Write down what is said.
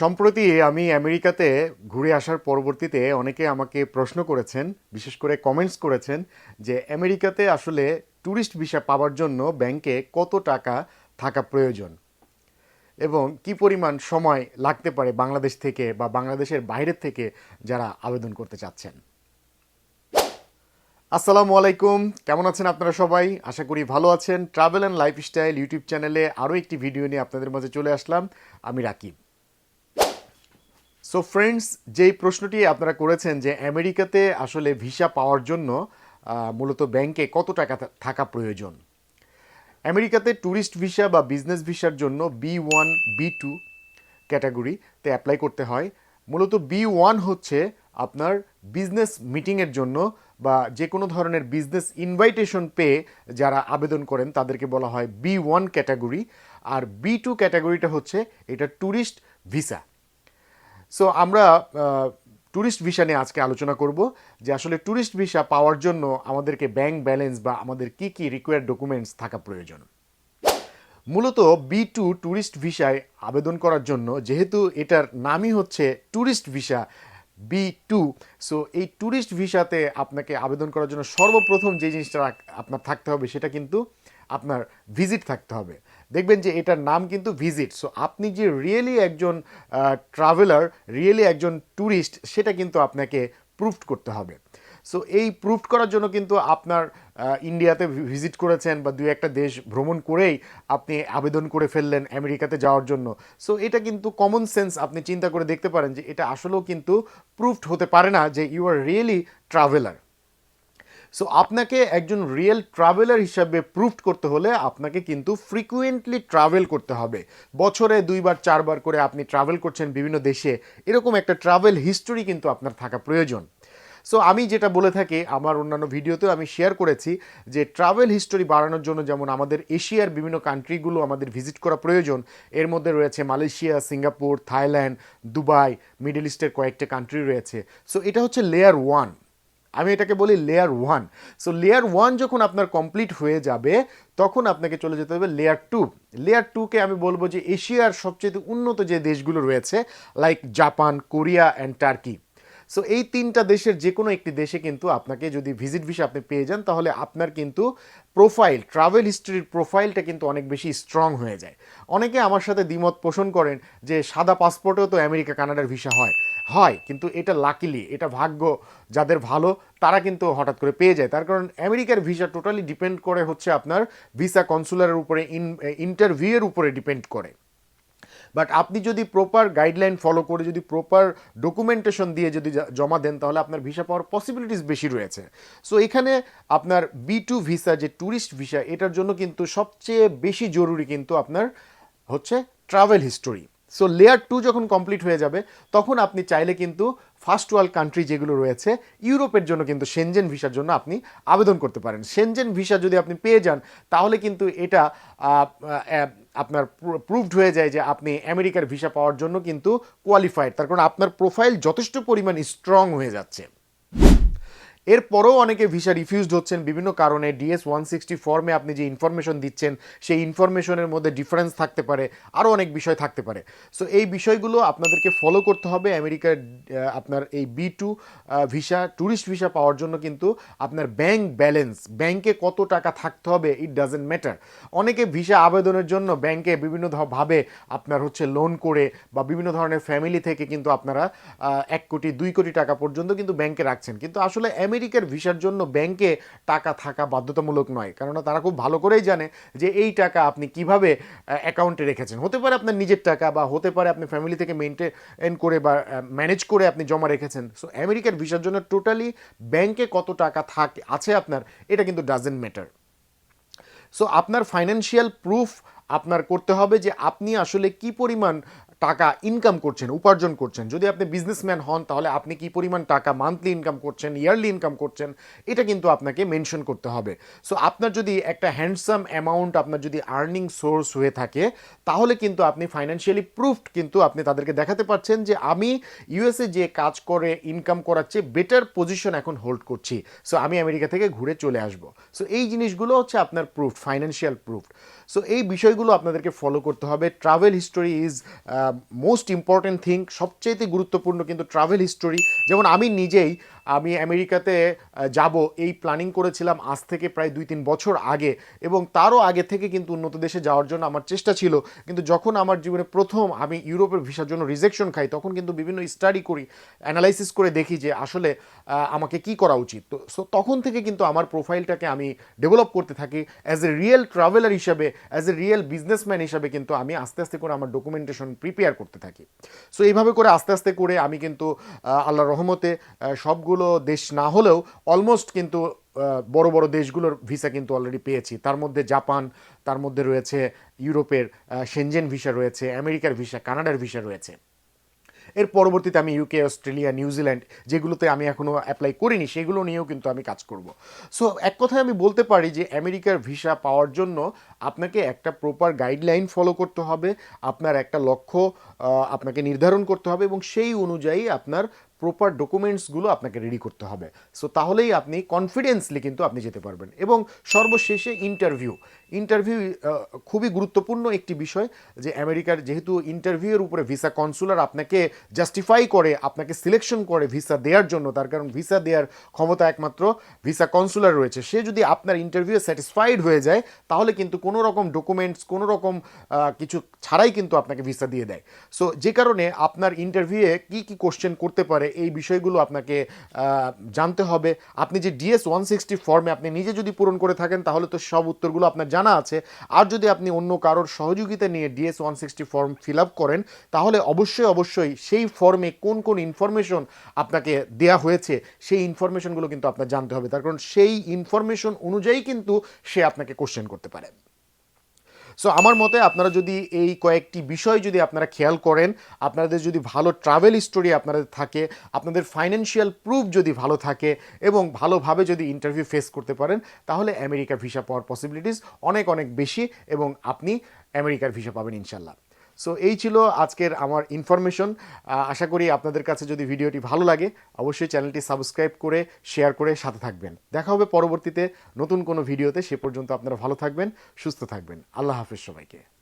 সম্প্রতি আমি আমেরিকাতে ঘুরে আসার পরবর্তীতে অনেকে আমাকে প্রশ্ন করেছেন, বিশেষ করে কমেন্টস করেছেন যে আমেরিকাতে আসলে ট্যুরিস্ট ভিসা পাওয়ার জন্য ব্যাংকে কত টাকা থাকা প্রয়োজন এবং কি পরিমাণ সময় লাগতে পারে বাংলাদেশ থেকে বা বাংলাদেশের বাইরের থেকে যারা আবেদন করতে চাচ্ছেন। আসসালামু আলাইকুম, কেমন আছেন আপনারা সবাই? আশা করি ভালো আছেন। ট্রাভেল অ্যান্ড লাইফস্টাইল ইউটিউব চ্যানেলে আরও একটি ভিডিও নিয়ে আপনাদের মাঝে চলে আসলাম। আমি রাকিব। সো ফ্রেন্ডস যেই প্রশ্নটি আপনারা করেছেন যে আমেরিকাতে আসলে ভিসা পাওয়ার জন্য মূলত ব্যাংকে কত টাকা থাকা প্রয়োজন? আমেরিকাতে ট্যুরিস্ট ভিসা বা বিজনেস ভিসার জন্য বি ওয়ান, বি টু ক্যাটাগরিতে অ্যাপ্লাই করতে হয়। মূলত বি ওয়ান হচ্ছে আপনার বিজনেস মিটিংয়ের জন্য বা যে কোনো ধরনের বিজনেস ইনভাইটেশন পেয়ে যারা আবেদন করেন, তাদেরকে বলা হয় বি ওয়ান ক্যাটাগরি। আর বি টু ক্যাটাগরিটা হচ্ছে এটা ট্যুরিস্ট ভিসা। সো আমরা ট্যুরিস্ট ভিসা নিয়ে আজকে আলোচনা করব যে আসলে ট্যুরিস্ট ভিসা পাওয়ার জন্য আমাদেরকে ব্যাংক ব্যালেন্স বা আমাদের কি কি রিকোয়ার্ড ডকুমেন্টস থাকা প্রয়োজন। মূলত বি টু ট্যুরিস্ট ভিসায় আবেদন করার জন্য, যেহেতু এটার নামই হচ্ছে tourist visa B two so এই ট্যুরিস্ট ভিসাতে আপনাকে আবেদন করার জন্য সর্বপ্রথম যে জিনিসটা আপনার থাকতে হবে সেটা কিন্তু আপনার ভিজিট থাকতে হবে। দেখবেন যে এটার নাম কিন্তু ভিজিট। সো আপনি যে রিয়েলি একজন ট্রাভেলার রিয়েলি একজন ট্যুরিস্ট সেটা কিন্তু আপনাকে প্রুফ করতে হবে। সো এই প্রুফ করার জন্য কিন্তু আপনার ইন্ডিয়াতে ভিজিট করেছেন বা দুই একটা দেশ ভ্রমণ করেই আপনি আবেদন করে ফেললেন আমেরিকাতে যাওয়ার জন্য। সো এটা কিন্তু কমন সেন্স আপনি চিন্তা করে দেখতে পারেন যে এটা আসলেও কিন্তু প্রুফড হতে পারে না যে you are really traveller so আপনাকে একজন রিয়েল ট্রাভেলার হিসাবে প্রুফড করতে হলে আপনাকে কিন্তু ফ্রিকুয়েন্টলি ট্রাভেল করতে হবে। বছরে দুইবার, চারবার করে আপনি ট্রাভেল করছেন বিভিন্ন দেশে, এরকম একটা ট্রাভেল হিস্টোরি কিন্তু আপনার থাকা প্রয়োজন। সো আমি যেটা বলে থাকি, আমার অন্যান্য ভিডিওতেও আমি শেয়ার করেছি যে ট্রাভেল হিস্টোরি বাড়ানোর জন্য যেমন আমাদের এশিয়ার বিভিন্ন কান্ট্রিগুলো আমাদের ভিজিট করা প্রয়োজন, এর মধ্যে রয়েছে Malaysia, Singapore, Thailand, Dubai Middle ইস্টের কয়েকটা কান্ট্রি রয়েছে। সো এটা হচ্ছে লেয়ার ওয়ান আমি এটাকে বলি layer one so layer one যখন আপনার কমপ্লিট হয়ে যাবে, তখন আপনাকে চলে যেতে হবে লেয়ার টু লেয়ার টুকে আমি বলব যে এশিয়ার সবচেয়ে উন্নত যে দেশগুলো রয়েছে like Japan Korea and Turkey so এই তিনটা দেশের যে কোনো একটি দেশে কিন্তু আপনাকে যদি ভিজিট ভিসা আপনি পেয়ে যান, তাহলে আপনার কিন্তু প্রোফাইল ট্রাভেল হিস্ট্রির প্রোফাইলটা কিন্তু অনেক বেশি স্ট্রং হয়ে যায়। অনেকে আমার সাথে দ্বিমত পোষণ করেন যে সাদা পাসপোর্টেও তো আমেরিকা কানাডার ভিসা হয়। হয়, কিন্তু এটা লাকিলি এটা ভাগ্য যাদের ভালো, তারা কিন্তু হঠাৎ করে পেয়ে যায়। তার কারণ আমেরিকার ভিসা টোটালি ডিপেন্ড করে হচ্ছে আপনার ভিসা কনসুলারের উপরে ইন ইন্টারভিউয়ের উপরে ডিপেন্ড করে। বাট আপনি যদি প্রপার গাইডলাইন ফলো করে যদি প্রপার ডকুমেন্টেশন দিয়ে যদি জমা দেন, তাহলে আপনার ভিসা পাওয়ার পসিবিলিটিস বেশি রয়েছে। সো এখানে আপনার বি টু ভিসা যে ট্যুরিস্ট ভিসা এটার জন্য কিন্তু সবচেয়ে বেশি জরুরি কিন্তু আপনার হচ্ছে travel history so layer two যখন কমপ্লিট হয়ে যাবে, তখন আপনি চাইলে কিন্তু ফার্স্ট ওয়ার্ল্ড কান্ট্রি যেগুলো রয়েছে, ইউরোপের জন্য কিন্তু সেনজেন ভিসার জন্য আপনি আবেদন করতে পারেন। সেনজেন ভিসা যদি আপনি পেয়ে যান, তাহলে কিন্তু এটা আপনার প্রুভড হয়ে যায় যে আপনি আমেরিকার ভিসা পাওয়ার জন্য কিন্তু কোয়ালিফাইড তার কারণ আপনার প্রোফাইল যথেষ্ট পরিমাণ স্ট্রং হয়ে যাচ্ছে। এরপরও অনেকে ভিসা রিফিউজড হচ্ছেন। বিভিন্ন কারণে ডিএস ওয়ান সিক্সটি ফর্মে আপনি যে ইনফরমেশন দিচ্ছেন, সেই ইনফরমেশনের মধ্যে ডিফারেন্স থাকতে পারে, আরও অনেক বিষয় থাকতে পারে। সো এই বিষয়গুলো আপনাদেরকে ফলো করতে হবে। আমেরিকার আপনার এই B two visa tourist visa পাওয়ার জন্য কিন্তু আপনার ব্যাংক ব্যালেন্স ব্যাংকে কত টাকা থাকতে হবে ইট ডাজেন্ট ম্যাটার অনেকে ভিসা আবেদনের জন্য ব্যাংকে বিভিন্ন ভাবে আপনার হচ্ছে লোন করে বা বিভিন্ন ধরনের ফ্যামিলি থেকে কিন্তু আপনারা এক কোটি, দুই কোটি টাকা পর্যন্ত কিন্তু ব্যাংকে রাখছেন। কিন্তু আসলে আমেরিকার ভিসার জন্য ব্যাংকে টাকা থাকা বাধ্যতামূলক নয়। কেননা তারা খুব ভালো করেই জানে যে এই টাকা আপনি কীভাবে অ্যাকাউন্টে রেখেছেন। হতে পারে আপনার নিজের টাকা বা হতে পারে আপনি ফ্যামিলি থেকে মেনটেন করে বা ম্যানেজ করে আপনি জমা রেখেছেন। সো আমেরিকার ভিসার জন্য টোটালি ব্যাংকে কত টাকা থাকে, আছে আপনার, এটা কিন্তু ডাজেন্ট ম্যাটার সো আপনার ফাইন্যান্সিয়াল প্রুফ আপনার করতে হবে যে আপনি আসলে কি পরিমাণ টাকা ইনকাম করছেন, উপার্জন করছেন, যদি আপনি বিজনেসম্যান হন, তাহলে আপনি কি পরিমাণ টাকা মান্থলি ইনকাম করছেন ইয়ারলি ইনকাম করছেন, এটা কিন্তু আপনাকে মেনশন করতে হবে। সো আপনার যদি একটা হ্যান্ডসাম অ্যামাউন্ট আপনার যদি আর্নিং সোর্স হয়ে থাকে, তাহলে কিন্তু আপনি ফাইন্যান্সিয়ালি প্রুফড কিন্তু আপনি তাদেরকে দেখাতে পারছেন যে আমি ইউএসএ যে কাজ করে ইনকাম করার চেয়ে বেটার পজিশন এখন হোল্ড করছি। সো আমি আমেরিকা থেকে ঘুরে চলে আসব। সো এই জিনিসগুলো হচ্ছে আপনার প্রুফ ফাইন্যান্সিয়াল প্রুফ সো এই বিষয়গুলো আপনাদেরকে ফলো করতে হবে। Travel history is most important thing সবচেয়ে গুরুত্বপূর্ণ কিন্তু ট্রাভেল হিস্টোরি যেমন আমি নিজেই আমি আমেরিকাতে যাব এই প্ল্যানিং করেছিলাম আজ থেকে প্রায় দুই তিন বছর আগে এবং তারও আগে থেকে কিন্তু উন্নত দেশে যাওয়ার জন্য আমার চেষ্টা ছিল। কিন্তু যখন আমার জীবনে প্রথম আমি ইউরোপের ভিসার জন্য রিজেকশন খাই তখন কিন্তু বিভিন্ন স্টাডি করি অ্যানালাইসিস করে দেখি যে আসলে আমাকে কি করা উচিত। তো সো তখন থেকে কিন্তু আমার প্রোফাইলটাকে আমি ডেভেলপ করতে থাকি। অ্যাজ এ রিয়েল ট্রাভেলার হিসাবে অ্যাজ এ রিয়েল বিজনেসম্যান হিসাবে কিন্তু আমি আস্তে আস্তে করে আমার ডকুমেন্টেশন প্রিপেয়ার করতে থাকি। সো এইভাবে করে আস্তে আস্তে করে আমি কিন্তু আল্লাহ রহমতে আহ, সবগুলো দেশ না হলেও অলমোস্ট কিন্তু বড় বড় দেশগুলোর ভিসা কিন্তু অলরেডি পেয়েছি। তার মধ্যে জাপান, তার মধ্যে রয়েছে ইউরোপের সেনজেন ভিসা রয়েছে, আমেরিকার ভিসা কানাডার ভিসা রয়েছে। এর পরবর্তীতে আমি ইউকে অস্ট্রেলিয়া নিউজিল্যান্ড যেগুলোতে আমি এখনও অ্যাপ্লাই করিনি, সেগুলো নিয়েও কিন্তু আমি কাজ করব। সো এক কথায় আমি বলতে পারি যে আমেরিকার ভিসা পাওয়ার জন্য আপনাকে একটা প্রপার গাইডলাইন ফলো করতে হবে, আপনার একটা লক্ষ্য আপনাকে নির্ধারণ করতে হবে এবং সেই অনুযায়ী আপনার প্রপার ডকুমেন্টসগুলো আপনাকে রেডি করতে হবে। সো তাহলেই আপনি কনফিডেন্সলি কিন্তু আপনি যেতে পারবেন। এবং সর্বশেষে ইন্টারভিউ ইন্টারভিউ খুবই গুরুত্বপূর্ণ একটি বিষয় যে আমেরিকার যেহেতু ইন্টারভিউয়ের উপরে ভিসা কনসুলার আপনাকে জাস্টিফাই করে, আপনাকে সিলেকশন করে ভিসা দেওয়ার জন্য, তার কারণ ভিসা দেওয়ার ক্ষমতা একমাত্র ভিসা কনসুলার রয়েছে। সে যদি আপনার ইন্টারভিউ স্যাটিসফাইড হয়ে যায়, তাহলে কিন্তু কোনো রকম ডকুমেন্টস কোনো রকম কিছু ছাড়াই কিন্তু আপনাকে ভিসা দিয়ে দেয়। সো যে কারণে আপনার ইন্টারভিউয়ে কি কি কোশ্চেন করতে পারে এই বিষয়গুলো আপনাকে জানতে হবে। আপনি যে ডিএস ওয়ান সিক্সটি ফর্মে আপনি নিজে যদি পূরণ করে থাকেন, তাহলে তো সব উত্তরগুলো আপনার জানা আছে। আর যদি আপনি অন্য কারোর সহযোগিতা নিয়ে DS one sixty form fill up করেন, তাহলে অবশ্যই অবশ্যই সেই ফর্মে কোন কোন ইনফরমেশন আপনাকে দেয়া হয়েছে, সেই ইনফরমেশনগুলো কিন্তু আপনার জানতে হবে। তার কারণ সেই ইনফরমেশন অনুযায়ী কিন্তু সে আপনাকে কোশ্চেন করতে পারে। সো আমার মতে আপনারা যদি এই কয়েকটি বিষয় যদি আপনারা খেয়াল করেন, আপনাদের যদি ভালো ট্রাভেল স্টোরি আপনাদের থাকে, আপনাদের ফাইন্যান্সিয়াল প্রুফ যদি ভালো থাকে এবং ভালোভাবে যদি ইন্টারভিউ ফেস করতে পারেন, তাহলে আমেরিকা ভিসা পাওয়ার পসিবিলিটিস অনেক অনেক বেশি এবং আপনি আমেরিকার ভিসা পাবেন ইনশাল্লাহ। সো এই ছিল আজকের আমার ইনফরমেশন আশা করি আপনাদের কাছে যদি ভিডিওটি ভালো লাগে, অবশ্যই চ্যানেলটি সাবস্ক্রাইব করে শেয়ার করে সাথে থাকবেন। দেখা হবে পরবর্তীতে নতুন কোনো ভিডিওতে। সে পর্যন্ত আপনারা ভালো থাকবেন, সুস্থ থাকবেন। আল্লাহ হাফিজ সবাইকে।